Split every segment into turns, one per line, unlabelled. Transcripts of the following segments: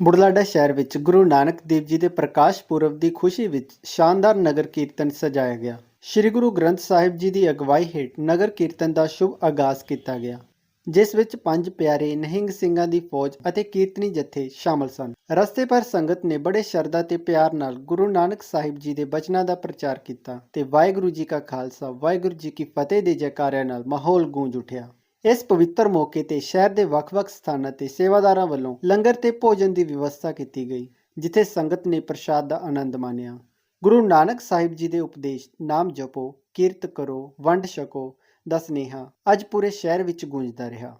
ਬੁਢਲਾਡਾ ਸ਼ਹਿਰ ਵਿੱਚ ਗੁਰੂ ਨਾਨਕ ਦੇਵ ਜੀ ਦੇ ਪ੍ਰਕਾਸ਼ ਪੁਰਬ ਦੀ ਖੁਸ਼ੀ ਵਿੱਚ ਸ਼ਾਨਦਾਰ ਨਗਰ ਕੀਰਤਨ ਸਜਾਇਆ ਗਿਆ। ਸ੍ਰੀ ਗੁਰੂ ਗ੍ਰੰਥ ਸਾਹਿਬ ਜੀ ਦੀ ਅਗਵਾਈ ਹੇਠ ਨਗਰ ਕੀਰਤਨ ਦਾ ਸ਼ੁਭ ਆਗਾਜ਼ ਕੀਤਾ ਗਿਆ, ਜਿਸ ਵਿੱਚ ਪੰਜ ਪਿਆਰੇ ਨਹਿੰਗ ਸਿੰਘਾਂ ਦੀ ਫੌਜ ਅਤੇ ਕੀਰਤਨੀ ਜਥੇ ਸ਼ਾਮਲ ਸਨ। ਰਸਤੇ ਪਰ ਸੰਗਤ ਨੇ ਬੜੇ ਸ਼ਰਧਾ ਤੇ ਪਿਆਰ ਨਾਲ ਗੁਰੂ ਨਾਨਕ ਸਾਹਿਬ ਜੀ ਦੇ ਬਚਨਾਂ ਦਾ ਪ੍ਰਚਾਰ ਕੀਤਾ ਤੇ ਵਾਹਿਗੁਰੂ ਜੀ ਕਾ ਖਾਲਸਾ, ਵਾਹਿਗੁਰੂ ਜੀ ਕੀ ਫਤਿਹ ਦੇ ਜੈਕਾਰਿਆਂ ਨਾਲ ਮਾਹੌਲ ਗੂੰਜ ਉਠਿਆ। ਇਸ ਪਵਿੱਤਰ ਮੌਕੇ ਤੇ ਸ਼ਹਿਰ ਦੇ ਵੱਖ-ਵੱਖ ਸਥਾਨਾਂ ਤੇ ਸੇਵਾਦਾਰਾਂ ਵੱਲੋਂ ਲੰਗਰ ਤੇ ਭੋਜਨ ਦੀ ਵਿਵਸਥਾ ਕੀਤੀ ਗਈ, ਜਿੱਥੇ ਸੰਗਤ ਨੇ ਪ੍ਰਸ਼ਾਦ ਦਾ ਆਨੰਦ ਮਾਣਿਆ। ਗੁਰੂ ਨਾਨਕ ਸਾਹਿਬ ਜੀ ਦੇ ਉਪਦੇਸ਼, ਨਾਮ ਜਪੋ, ਕੀਰਤ ਕਰੋ, ਵੰਡ ਛਕੋ ਦਾ ਸਨੇਹਾ ਅੱਜ ਪੂਰੇ ਸ਼ਹਿਰ ਵਿੱਚ ਗੂੰਜਦਾ ਰਿਹਾ।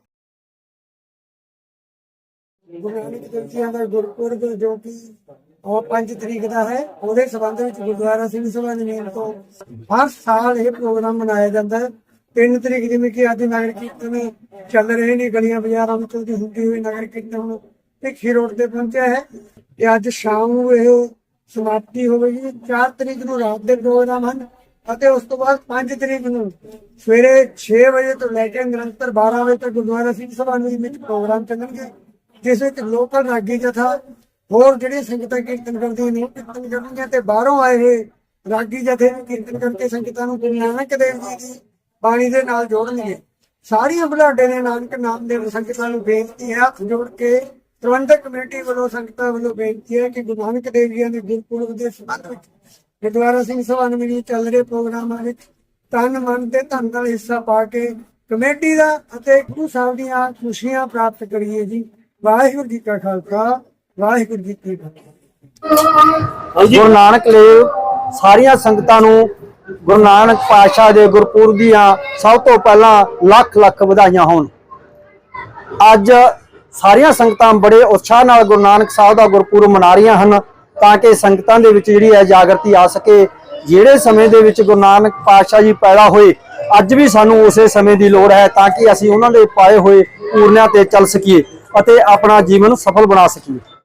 ਗੁਰੂ ਨਾਨਕ ਦੇਵ ਜੀ ਦਾ ਗੁਰਪੁਰਬ ਜੋ ਕਿ ਉਹ 5 ਤਰੀਕ ਦਾ ਹੈ, ਉਹਦੇ ਸੰਬੰਧ ਵਿੱਚ ਗੁਰਦੁਆਰਾ ਸਿੰਘ ਸਭਾ ਨਿਮੇਲ ਤੋਂ ਹਰ ਸਾਲ ਇਹ ਪ੍ਰੋਗਰਾਮ ਮਨਾਇਆ ਜਾਂਦਾ ਹੈ। ਤਿੰਨ ਤਰੀਕ ਜਿਵੇਂ ਕਿ ਅੱਜ ਨਗਰ ਕੀਰਤਨ ਚੱਲ ਰਹੇ ਨੇ, ਗਲੀਆਂ ਬਾਜ਼ਾਰਾਂ ਵਿੱਚ ਦੀ ਹੁੰਦੀ ਹੋਈ ਨਗਰ ਕੀਰਤਨ ਭਿੱਖੀ ਰੋਡ ਤੇ ਪਹੁੰਚਿਆ ਹੈ ਤੇ ਅੱਜ ਸ਼ਾਮ ਨੂੰ ਇਹ ਸਮਾਪਤੀ ਹੋਵੇਗੀ। 4 ਤਰੀਕ ਨੂੰ ਰਾਤ ਦੇ ਪ੍ਰੋਗਰਾਮ ਹਨ ਅਤੇ ਉਸ ਤੋਂ ਬਾਅਦ 5 ਤਰੀਕ ਨੂੰ ਸਵੇਰੇ 6 ਵਜੇ ਤੋਂ ਲੈ ਕੇ ਨਿਰੰਤਰ 12 ਵਜੇ ਤੱਕ ਗੁਰਦੁਆਰਾ ਸਿੰਘ ਸਭਾ ਨੂੰ ਵਿੱਚ ਪ੍ਰੋਗਰਾਮ ਚੱਲਣਗੇ, ਜਿਸ ਵਿੱਚ ਲੋਕਲ ਰਾਗੀ ਜਥਾ ਹੋਰ ਜਿਹੜੀਆਂ ਸੰਗਤਾਂ ਕੀਰਤਨ ਕਰਦੀਆਂ ਨੇ ਕੀਰਤਨ ਕਰਨਗੀਆਂ ਤੇ ਬਾਹਰੋਂ ਆਏ ਹੋਏ ਰਾਗੀ ਜਥੇ ਵੀ ਕੀਰਤਨ ਕਰਕੇ ਸੰਗਤਾਂ ਨੂੰ ਗੁਰੂ ਨਾਨਕ ਦੇਵ ਜੀ ਦੀ ਬਾਣੀ ਦੇ ਨਾਲ ਜੋੜਨਗੇ। ਸਾਰੀਆਂ ਬੁਢਾਡੇ ਦੇ ਨਾਨਕ ਨਾਮ ਦੇ ਸੰਗਤਾਂ ਨੂੰ ਬੇਨਤੀ ਹੈ ਹੱਥ ਜੋੜ ਕੇ ਪ੍ਰਬੰਧਕ ਕਮੇਟੀ ਵੱਲੋਂ ਸੰਗਤਾਂ ਵੱਲੋਂ ਬੇਨਤੀ ਹੈ ਕਿ ਗੁਰੂ ਨਾਨਕ ਦੇਵ ਜੀ ਦੇ ਗੁਰਪੁਰਬ ਦੇ ਸੰਬੰਧ ਵਿੱਚ, ਗੁਰਦੁਆਰਾ ਸਿੰਘ ਸਭਾ ਨੂੰ ਚੱਲ ਰਹੇ ਪ੍ਰੋਗਰਾਮਾਂ ਵਿੱਚ ਤਨ ਮਨ ਤੇ ਧਨ ਨਾਲ ਹਿੱਸਾ ਪਾ ਕੇ ਕਮੇਟੀ ਦਾ ਅਤੇ ਗੁਰੂ ਸਾਹਿਬ ਦੀਆਂ ਖੁਸ਼ੀਆਂ ਪ੍ਰਾਪਤ ਕਰੀਏ ਜੀ। ਵਾਹਿਗੁਰੂ ਜੀ ਕਾ ਖਾਲਸਾ, ਵਾਹਿਗੁਰੂ ਜੀ ਕੀ ਫਤਿਹ।
ਗੁਰੂ ਨਾਨਕ ਲਈ ਸਾਰੀਆਂ ਸੰਗਤਾਂ ਨੂੰ ਗੁਰੂ ਨਾਨਕ ਪਾਤਸ਼ਾਹ ਦੇ ਗੁਰਪੁਰਬ ਦੀਆਂ ਸਭ ਤੋਂ ਪਹਿਲਾਂ ਲੱਖ ਲੱਖ ਵਧਾਈਆਂ ਹੋਣ। ਅੱਜ ਸਾਰੀਆਂ ਸੰਗਤਾਂ ਬੜੇ ਉਤਸ਼ਾਹ ਨਾਲ ਗੁਰੂ ਨਾਨਕ ਸਾਹਿਬ ਦਾ ਗੁਰਪੁਰਬ ਮਨਾ ਰਹੀਆਂ ਹਨ ਤਾਂ ਕਿ ਸੰਗਤਾਂ ਦੇ ਵਿੱਚ ਜਿਹੜੀ ਹੈ ਜਾਗਰਤੀ ਆ ਸਕੇ। ਜਿਹੜੇ ਸਮੇਂ ਦੇ ਵਿੱਚ ਗੁਰੂ ਨਾਨਕ ਪਾਤਸ਼ਾਹ ਜੀ ਪੈਦਾ ਹੋਏ, ਅੱਜ ਵੀ ਸਾਨੂੰ ਉਸੇ ਸਮੇਂ ਦੀ ਲੋੜ ਹੈ ਤਾਂ ਕਿ ਅਸੀਂ ਉਹਨਾਂ ਦੇ ਪਾਏ ਹੋਏ ਪੂਰਨਿਆਂ ਤੇ ਚੱਲ ਸਕੀਏ ਅਤੇ ਆਪਣਾ ਜੀਵਨ ਸਫਲ ਬਣਾ ਸਕੀਏ।